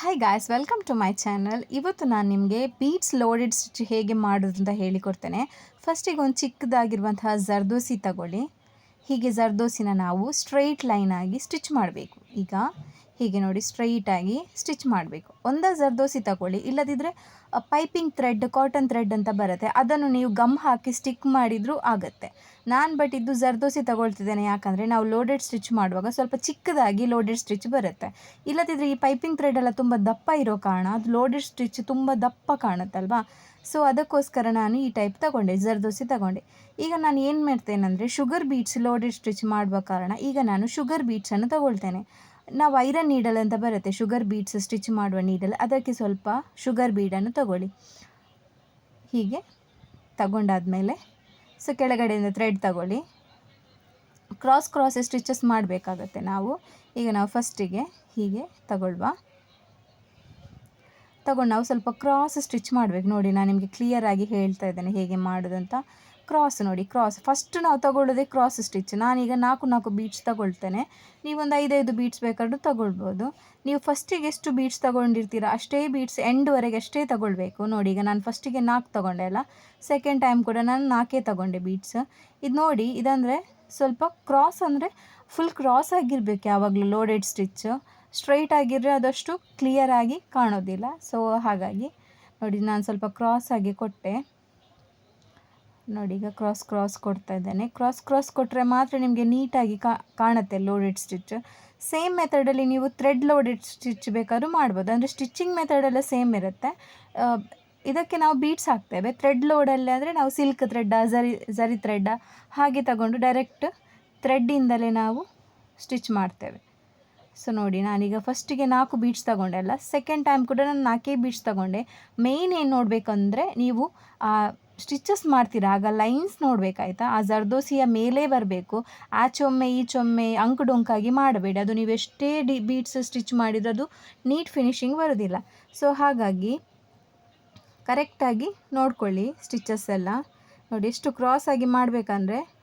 Hi guys welcome to my channel ಇವತ್ತು ನಾನು ನಿಮಗೆ ಬೀಟ್ಸ್ ಲೋಡೆಡ್ ಸ್ಟಿಚ್ ಹೇಗೆ ಮಾಡೋದು ಅಂತ ಹೇಳಿಕೊಡ್ತೇನೆ ಫಸ್ಟಿಗೆ ಒಂದು ಚಿಕ್ಕದಾಗಿರುವಂತಹ ಜರ್ದೋಸಿ ತಗೊಳ್ಳಿ. ಹೀಗೆ ಜರ್ದೋಸಿನ ನಾವು ಸ್ಟ್ರೈಟ್ ಲೈನಾಗಿ ಸ್ಟಿಚ್ ಮಾಡಬೇಕು. ಈಗ ಹೀಗೆ ನೋಡಿ ಸ್ಟ್ರೈಟಾಗಿ ಸ್ಟಿಚ್ ಮಾಡಬೇಕು. ಒಂದೇ ಜರ್ದೋಸಿ ತಗೊಳ್ಳಿ. ಇಲ್ಲದಿದ್ದರೆ ಪೈಪಿಂಗ್ ಥ್ರೆಡ್ ಕಾಟನ್ ಥ್ರೆಡ್ ಅಂತ ಬರುತ್ತೆ. ಅದನ್ನು ನೀವು ಗಮ್ ಹಾಕಿ ಸ್ಟಿಕ್ ಮಾಡಿದರೂ ಆಗುತ್ತೆ. ನಾನು ಬಟ್ ಇದು ಜರ್ದೋಸಿ ತಗೊಳ್ತಿದ್ದೇನೆ. ಯಾಕಂದರೆ ನಾವು ಲೋಡೆಡ್ ಸ್ಟಿಚ್ ಮಾಡುವಾಗ ಸ್ವಲ್ಪ ಚಿಕ್ಕದಾಗಿ ಲೋಡೆಡ್ ಸ್ಟಿಚ್ ಬರುತ್ತೆ. ಇಲ್ಲದಿದ್ದರೆ ಈ ಪೈಪಿಂಗ್ ಥ್ರೆಡ್ ಎಲ್ಲ ತುಂಬ ದಪ್ಪ ಇರೋ ಕಾರಣ ಅದು ಲೋಡೆಡ್ ಸ್ಟಿಚ್ ತುಂಬ ದಪ್ಪ ಕಾಣುತ್ತಲ್ವಾ? ಸೊ ಅದಕ್ಕೋಸ್ಕರ ನಾನು ಈ ಟೈಪ್ ತಗೊಂಡೆ. ಜರ್ದೋಸಿ ತಗೊಂಡೆ. ಈಗ ನಾನು ಏನು ಮಾಡ್ತೇನೆ ಅಂದರೆ ಶುಗರ್ ಬೀಟ್ಸ್ ಲೋಡೆಡ್ ಸ್ಟಿಚ್ ಮಾಡುವ ಕಾರಣ ಈಗ ನಾನು ಶುಗರ್ ಬೀಟ್ಸನ್ನು ತಗೊಳ್ತೇನೆ. ನಾವು ಐರನ್ ನೀಡಲ್ ಅಂತ ಬರುತ್ತೆ. ಶುಗರ್ ಬೀಡ್ಸ್ ಸ್ಟಿಚ್ ಮಾಡುವ ನೀಡಲ್ ಅದಕ್ಕೆ ಸ್ವಲ್ಪ ಶುಗರ್ ಬೀಡನ್ನು ತಗೊಳ್ಳಿ. ಹೀಗೆ ತಗೊಂಡಾದಮೇಲೆ ಸೊ ಕೆಳಗಡೆಯಿಂದ ಥ್ರೆಡ್ ತಗೊಳ್ಳಿ. ಕ್ರಾಸ್ ಕ್ರಾಸ್ ಸ್ಟಿಚಸ್ ಮಾಡಬೇಕಾಗತ್ತೆ ನಾವು. ಈಗ ನಾವು ಫಸ್ಟಿಗೆ ಹೀಗೆ ತಗೊಳ್ವಾ. ತಗೊಂಡು ನಾವು ಸ್ವಲ್ಪ ಕ್ರಾಸ್ ಸ್ಟಿಚ್ ಮಾಡಬೇಕು. ನೋಡಿ, ನಾನು ನಿಮಗೆ ಕ್ಲಿಯರಾಗಿ ಹೇಳ್ತಾ ಇದ್ದೇನೆ ಹೇಗೆ ಮಾಡೋದು ಅಂತ ಕ್ರಾಸ್ ನೋಡಿ ಕ್ರಾಸ್ ಫಸ್ಟ್ ನಾವು ತಗೊಳ್ಳೋದೆ ಕ್ರಾಸ್ ಸ್ಟಿಚ್ ನಾನೀಗ ನಾಲ್ಕು ನಾಲ್ಕು ಬೀಟ್ಸ್ ತಗೊಳ್ತೇನೆ. ನೀವೊಂದು ಐದೈದು ಬೀಟ್ಸ್ ಬೇಕಾದ್ರೂ ತಗೊಳ್ಬೋದು. ನೀವು ಫಸ್ಟಿಗೆ ಎಷ್ಟು ಬೀಟ್ಸ್ ತಗೊಂಡಿರ್ತೀರ? ಅಷ್ಟೇ ಬೀಟ್ಸ್ ಎಂಡ್ವರೆಗೆ ಅಷ್ಟೇ ತಗೊಳ್ಬೇಕು. ನೋಡಿ, ಈಗ ನಾನು ಫಸ್ಟಿಗೆ ನಾಲ್ಕು ತಗೊಂಡೆ ಅಲ್ಲ? ಸೆಕೆಂಡ್ ಟೈಮ್ ಕೂಡ ನಾನು ನಾಲ್ಕೇ ತಗೊಂಡೆ ಬೀಟ್ಸ್ ಇದು ನೋಡಿ, ಇದಂದರೆ ಸ್ವಲ್ಪ ಕ್ರಾಸ್ ಅಂದರೆ ಫುಲ್ ಕ್ರಾಸ್ ಆಗಿರಬೇಕು ಯಾವಾಗಲೂ ಲೋಡೆಡ್ ಸ್ಟಿಚ್ ಸ್ಟ್ರೈಟ್ ಆಗಿದ್ರೆ ಅದಷ್ಟು ಕ್ಲಿಯರಾಗಿ ಕಾಣೋದಿಲ್ಲ. ಸೊ ಹಾಗಾಗಿ ನೋಡಿ, ನಾನು ಸ್ವಲ್ಪ ಕ್ರಾಸ್ ಆಗಿ ಕೊಟ್ಟೆ. ನೋಡಿ, ಈಗ ಕ್ರಾಸ್ ಕ್ರಾಸ್ ಕೊಡ್ತಾ ಇದ್ದೇನೆ. ಕ್ರಾಸ್ ಕ್ರಾಸ್ ಕೊಟ್ಟರೆ ಮಾತ್ರ ನಿಮಗೆ ನೀಟಾಗಿ ಕಾಣುತ್ತೆ ಲೋಡೆಡ್ ಸ್ಟಿಚ್ ಸೇಮ್ ಮೆಥಡಲ್ಲಿ ನೀವು ಥ್ರೆಡ್ ಲೋಡೆಡ್ ಸ್ಟಿಚ್ ಬೇಕಾದ್ರೂ ಮಾಡ್ಬೋದು. ಅಂದರೆ ಸ್ಟಿಚಿಂಗ್ ಮೆಥಡೆಲ್ಲ ಸೇಮ್ ಇರುತ್ತೆ. ಇದಕ್ಕೆ ನಾವು ಬೀಟ್ಸ್ ಹಾಕ್ತೇವೆ. ಥ್ರೆಡ್ ಲೋಡಲ್ಲಿ ಆದರೆ ನಾವು ಸಿಲ್ಕ್ ಥ್ರೆಡ್ಡ ಝರಿ ಝರಿ ಥ್ರೆಡ್ಡ ಹಾಗೆ ತಗೊಂಡು ಡೈರೆಕ್ಟ್ ಥ್ರೆಡ್ಡಿಂದಲೇ ನಾವು ಸ್ಟಿಚ್ ಮಾಡ್ತೇವೆ. ಸೊ ನೋಡಿ, ನಾನೀಗ ಫಸ್ಟಿಗೆ ನಾಲ್ಕು ಬೀಟ್ಸ್ ತಗೊಂಡೆ ಅಲ್ಲ. ಸೆಕೆಂಡ್ ಟೈಮ್ ಕೂಡ ನಾನು ನಾಲ್ಕೇ ಬೀಟ್ಸ್ ತಗೊಂಡೆ. ಮೇಯ್ನ್ ಏನು ನೋಡಬೇಕಂದ್ರೆ ನೀವು ಸ್ಟಿಚಸ್ ಮಾಡ್ತೀರಾ? ಆಗ ಲೈನ್ಸ್ ನೋಡಬೇಕಾಯ್ತಾ? ಆ ಜರ್ದೋಸಿಯ ಮೇಲೆ ಬರಬೇಕು. ಆಚೊಮ್ಮೆ, ಈಚೊಮ್ಮೆ ಅಂಕುಡೊಂಕಾಗಿ ಮಾಡಬೇಡಿ. ಅದು ನೀವು ಎಷ್ಟೇ ಡಿ, ಬೀಟ್ಸ್ ಸ್ಟಿಚ್ ಮಾಡಿದರೂ ಅದು ನೀಟ್ ಫಿನಿಶಿಂಗ್ ಬರೋದಿಲ್ಲ. ಸೊ, ಹಾಗಾಗಿ ಕರೆಕ್ಟಾಗಿ ನೋಡ್ಕೊಳ್ಳಿ ಸ್ಟಿಚಸ್ ಎಲ್ಲ. ನೋಡಿ, ಎಷ್ಟು ಕ್ರಾಸ್ ಆಗಿ ಮಾಡಬೇಕಂದ್ರೆ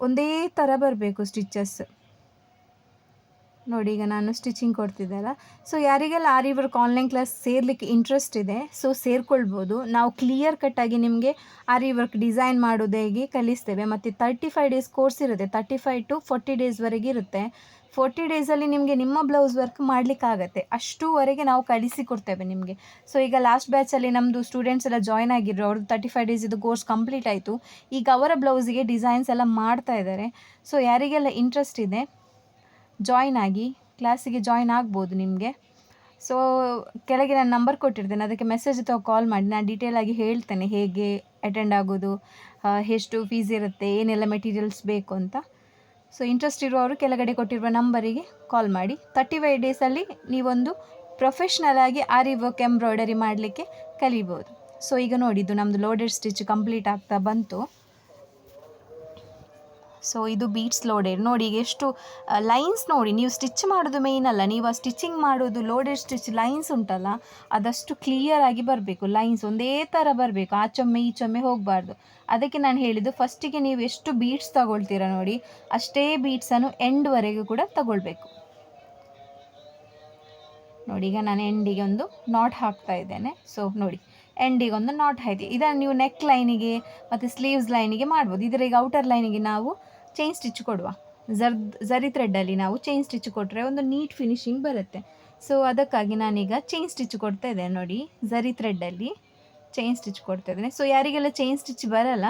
ಒಂದೇ ಥರ ಬರಬೇಕು ಸ್ಟಿಚಸ್ ನೋಡಿ, ಈಗ ನಾನು ಸ್ಟಿಚಿಂಗ್ ಕೊಡ್ತಿದ್ದೆಲ್ಲ. ಸೊ ಯಾರಿಗೆಲ್ಲ ಆರಿ ವರ್ಕ್ ಆನ್ಲೈನ್ ಕ್ಲಾಸ್ ಸೇರ್ಲಿಕ್ಕೆ ಇಂಟ್ರೆಸ್ಟ್ ಇದೆ ಸೊ ಸೇರ್ಕೊಳ್ಬೋದು. ನಾವು ಕ್ಲಿಯರ್ ಕಟ್ಟಾಗಿ ನಿಮಗೆ ಆರಿ ವರ್ಕ್ ಡಿಸೈನ್ ಮಾಡೋದು ಹೇಗೆ ಕಲಿಸ್ತೇವೆ. ಮತ್ತು ತರ್ಟಿ ಫೈವ್ ಡೇಸ್ ಕೋರ್ಸ್ ಇರುತ್ತೆ. ತರ್ಟಿ ಫೈವ್ ಟು ಫೋರ್ಟಿ ಡೇಸ್ವರೆಗೆ ಇರುತ್ತೆ. ಫೋರ್ಟಿ ಡೇಸಲ್ಲಿ ನಿಮಗೆ ನಿಮ್ಮ ಬ್ಲೌಸ್ ವರ್ಕ್ ಮಾಡಲಿಕ್ಕಾಗತ್ತೆ. ಅಷ್ಟೂವರೆಗೆ ನಾವು ಕಲಿಸಿಕೊಡ್ತೇವೆ ನಿಮಗೆ. ಸೊ ಈಗ ಲಾಸ್ಟ್ ಬ್ಯಾಚಲ್ಲಿ ನಮ್ಮದು ಸ್ಟೂಡೆಂಟ್ಸ್ ಎಲ್ಲ ಜಾಯ್ನ್ ಆಗಿದ್ರು. ಅವ್ರದ್ದು ತರ್ಟಿ ಫೈವ್ ಡೇಸ್ ಇದು ಕೋರ್ಸ್ ಕಂಪ್ಲೀಟ್ ಆಯಿತು. ಈಗ ಅವರ ಬ್ಲೌಸಿಗೆ ಡಿಸೈನ್ಸ್ ಎಲ್ಲ ಮಾಡ್ತಾ ಇದ್ದಾರೆ. ಸೊ ಯಾರಿಗೆಲ್ಲ ಇಂಟ್ರೆಸ್ಟ್ ಇದೆ ಜಾಯ್ನ್ ಆಗಿ ಕ್ಲಾಸಿಗೆ ಜಾಯ್ನ್ ಆಗ್ಬೋದು ನಿಮಗೆ. ಸೊ ಕೆಳಗೆ ನಾನು ನಂಬರ್ ಕೊಟ್ಟಿರ್ತೇನೆ. ಅದಕ್ಕೆ ಮೆಸೇಜ್ ಅಥವಾ ಕಾಲ್ ಮಾಡಿ, ನಾನು ಡೀಟೇಲಾಗಿ ಹೇಳ್ತೇನೆ ಹೇಗೆ ಅಟೆಂಡ್ ಆಗೋದು ಎಷ್ಟು ಫೀಸ್ ಇರುತ್ತೆ, ಏನೆಲ್ಲ ಮೆಟೀರಿಯಲ್ಸ್ ಬೇಕು ಅಂತ. ಸೊ ಇಂಟ್ರೆಸ್ಟ್ ಇರುವವರು ಕೆಳಗಡೆ ಕೊಟ್ಟಿರುವ ನಂಬರಿಗೆ ಕಾಲ್ ಮಾಡಿ. ತರ್ಟಿ ಫೈವ್ ಡೇಸಲ್ಲಿ ನೀವೊಂದು ಪ್ರೊಫೆಷ್ನಲ್ ಆಗಿ ಆರಿ ವರ್ಕ್ ಎಂಬ್ರಾಯ್ಡರಿ ಮಾಡಲಿಕ್ಕೆ ಕಲಿಬೋದು. ಸೊ ಈಗ ನೋಡಿದ್ದು ನಮ್ಮದು ಲೋಡೆಡ್ ಸ್ಟಿಚ್ ಕಂಪ್ಲೀಟ್ ಆಗ್ತಾ ಬಂತು. ಸೊ ಇದು ಬೀಟ್ಸ್ ಲೋಡೆಡ್ ನೋಡಿ, ಈಗ ಎಷ್ಟು ಲೈನ್ಸ್ ನೋಡಿ, ನೀವು ಸ್ಟಿಚ್ ಮಾಡೋದು ಮೇಯ್ನ್ ಅಲ್ಲ. ನೀವು ಆ ಸ್ಟಿಚಿಂಗ್ ಮಾಡೋದು ಲೋಡೆಡ್ ಸ್ಟಿಚ್ ಲೈನ್ಸ್ ಉಂಟಲ್ಲ, ಅದಷ್ಟು ಕ್ಲಿಯರಾಗಿ ಬರಬೇಕು. ಲೈನ್ಸ್ ಒಂದೇ ಥರ ಬರಬೇಕು. ಆ ಚೊಮ್ಮೆ ಈಚೊಮ್ಮೆ ಹೋಗಬಾರ್ದು. ಅದಕ್ಕೆ ನಾನು ಹೇಳಿದ್ದು ಫಸ್ಟಿಗೆ ನೀವು ಎಷ್ಟು ಬೀಟ್ಸ್ ತಗೊಳ್ತೀರಾ ನೋಡಿ, ಅಷ್ಟೇ ಬೀಟ್ಸನ್ನು ಎಂಡ್ವರೆಗೂ ಕೂಡ ತಗೊಳ್ಬೇಕು. ನೋಡಿ, ಈಗ ನಾನು ಎಂಡಿಗೆ ಒಂದು ನಾಟ್ ಹಾಕ್ತಾ ಇದ್ದೇನೆ. ಸೊ ನೋಡಿ ಎಂಡಿಗೆ ಒಂದು ನಾಟ್ ಹಾಕಿ ಇದನ್ನು ನೀವು ನೆಕ್ ಲೈನಿಗೆ ಮತ್ತು ಸ್ಲೀವ್ಸ್ ಲೈನಿಗೆ ಮಾಡ್ಬೋದು. ಇದರ ಈಗ ಔಟರ್ ಲೈನಿಗೆ ನಾವು ಚೈನ್ ಸ್ಟಿಚ್ ಕೊಡುವ. ಜರ್ ಝರಿ ಥ್ರೆಡ್ಡಲ್ಲಿ ನಾವು ಚೈನ್ ಸ್ಟಿಚ್ ಕೊಟ್ಟರೆ ಒಂದು ನೀಟ್ ಫಿನಿಶಿಂಗ್ ಬರುತ್ತೆ. ಸೊ ಅದಕ್ಕಾಗಿ ನಾನೀಗ ಚೈನ್ ಸ್ಟಿಚ್ ಕೊಡ್ತಾ ಇದ್ದೇನೆ ನೋಡಿ. ಝರಿ ಥ್ರೆಡ್ಡಲ್ಲಿ ಚೈನ್ ಸ್ಟಿಚ್ ಕೊಡ್ತಾ ಇದ್ದೇನೆ. ಸೊ ಯಾರಿಗೆಲ್ಲ ಚೈನ್ ಸ್ಟಿಚ್ ಬರಲ್ಲ,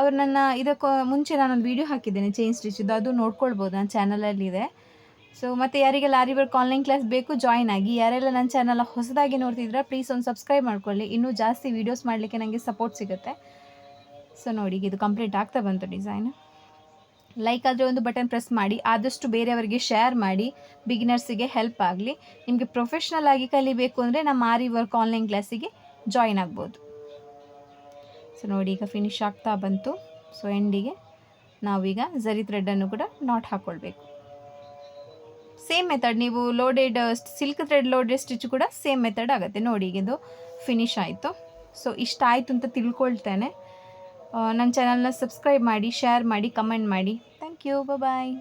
ಅವ್ರು ನನ್ನ ಇದಕ್ಕೂ ಮುಂಚೆ ನಾನೊಂದು ವೀಡಿಯೋ ಹಾಕಿದ್ದೇನೆ ಚೈನ್ ಸ್ಟಿಚ್ದು ಅದು ನೋಡ್ಕೊಳ್ಬೋದು, ನನ್ನ ಚಾನಲಲ್ಲಿದೆ ಸೊ ಮತ್ತು ಯಾರಿಗೆಲ್ಲ ಆರಿವರ್ಕ್ ಆನ್ಲೈನ್ ಕ್ಲಾಸ್ ಬೇಕು ಜಾಯ್ನ್ ಆಗಿ. ಯಾರೆಲ್ಲ ನನ್ನ ಚಾನಲ್ ಹೊಸದಾಗಿ ನೋಡ್ತಿದ್ರೆ ಪ್ಲೀಸ್ ಒಂದು ಸಬ್ಸ್ಕ್ರೈಬ್ ಮಾಡ್ಕೊಳ್ಳಿ. ಇನ್ನೂ ಜಾಸ್ತಿ ವೀಡಿಯೋಸ್ ಮಾಡಲಿಕ್ಕೆ ನನಗೆ ಸಪೋರ್ಟ್ ಸಿಗುತ್ತೆ. ಸೊ ನೋಡಿ ಇದು ಕಂಪ್ಲೀಟ್ ಆಗ್ತಾ ಬಂತು ಡಿಸೈನ್ ಲೈಕ್ ಆದರೆ ಒಂದು ಬಟನ್ ಪ್ರೆಸ್ ಮಾಡಿ, ಆದಷ್ಟು ಬೇರೆಯವರಿಗೆ ಶೇರ್ ಮಾಡಿ ಬಿಗಿನರ್ಸಿಗೆ ಹೆಲ್ಪ್ ಆಗಲಿ. ನಿಮಗೆ ಪ್ರೊಫೆಷ್ನಲ್ ಆಗಿ ಕಲಿಬೇಕು ಅಂದರೆ ನಮ್ಮ ಆರಿ ವರ್ಕ್ ಆನ್ಲೈನ್ ಕ್ಲಾಸಿಗೆ ಜಾಯಿನ್ ಆಗ್ಬೋದು. ಸೊ ನೋಡಿ ಈಗ ಫಿನಿಶ್ ಆಗ್ತಾ ಬಂತು. ಸೊ ಎಂಡಿಗೆ ನಾವೀಗ ಝರಿ ಥ್ರೆಡ್ಡನ್ನು ಕೂಡ ನಾಟ್ ಹಾಕ್ಕೊಳ್ಬೇಕು ಸೇಮ್ ಮೆಥಡ್ ನೀವು loaded silk thread loaded stitch ಕೂಡ ಸೇಮ್ ಮೆಥಡ್ ಆಗುತ್ತೆ. ನೋಡಿ ಈಗ ಇದು ಫಿನಿಶ್ ಆಯಿತು. ಸೊ ಇಷ್ಟ ಆಯಿತು ಅಂತ ತಿಳ್ಕೊಳ್ತೇನೆ. ನನ್ನ ಚಾನಲ್ನ ಸಬ್ಸ್ಕ್ರೈಬ್ ಮಾಡಿ ಶೇರ್ ಮಾಡಿ ಕಮೆಂಟ್ ಮಾಡಿ. Thank you bye